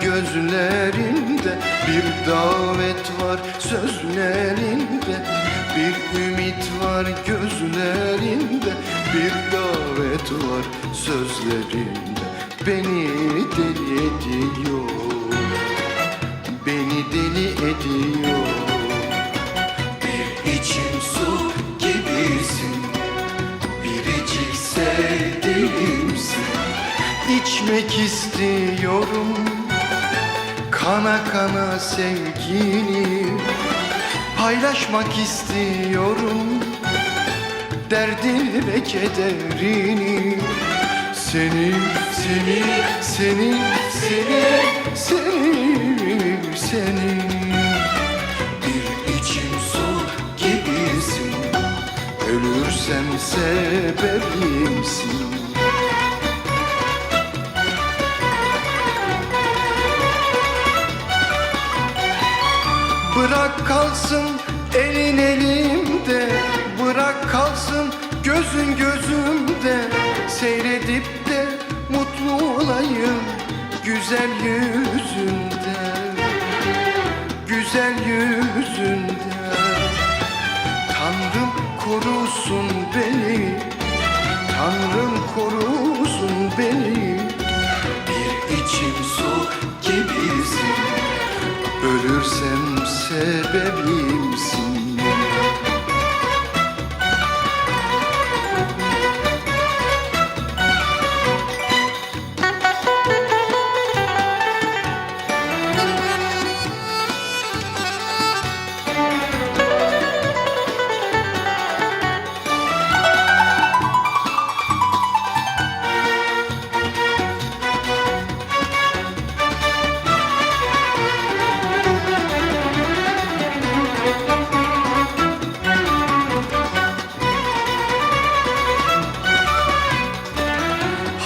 gözlerinde Bir davet var sözlerinde Bir ümit var gözlerinde Bir davet var sözlerinde. Beni deli ediyor Beni deli ediyor. Bir içim su gibisin Biricik sevdiğimsin. İçmek istiyorum Kana kana sevgini Paylaşmak istiyorum. Derdini ve kederini Seni, seni, seni, seni, seni, seni. Bir içim su gibisin. Ölürsem sebebimsin Bırak kalsın elin elimde Bırak kalsın gözün gözümde. Seyredip de mutlu olayım Güzel yüzünde. Güzel yüzünde. Tanrım korusun beni Tanrım korusun beni Ölürsem sebebimsin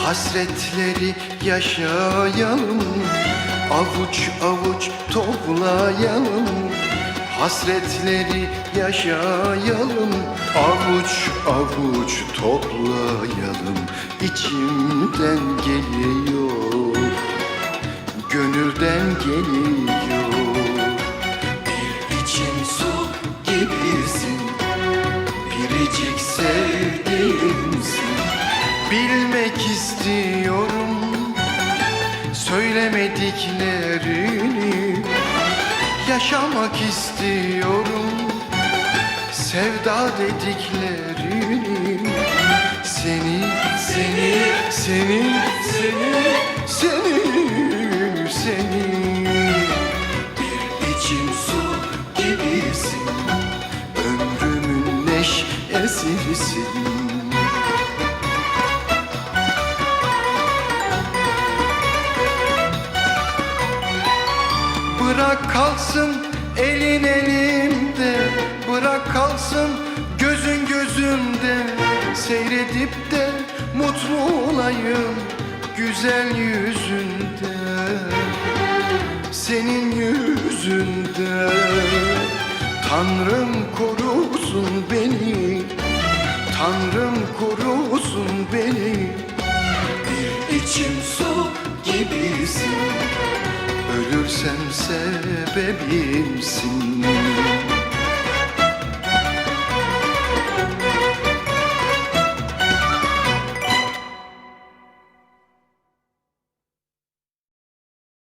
Hasretleri yaşayalım Avuç avuç toplayalım. Hasretleri yaşayalım Avuç avuç toplayalım. İçimden geliyor Gönülden geliyor. Bir içim su gibisin Biricik sevdiğimsin Bilmek istiyorum Söylemediklerini. Yaşamak istiyorum Sevda dediklerini. Seni, seni, seni, seni, seni, seni. Bir içim su gibisin Ömrümün neşesisin Bırak kalsın elin elimde. Bırak kalsın gözün gözümde. Seyredip de mutlu olayım Güzel yüzünde. Senin yüzünde. Tanrım korusun beni. Tanrım korusun beni. Bir içim su gibisin Ölürsem sebebimsin.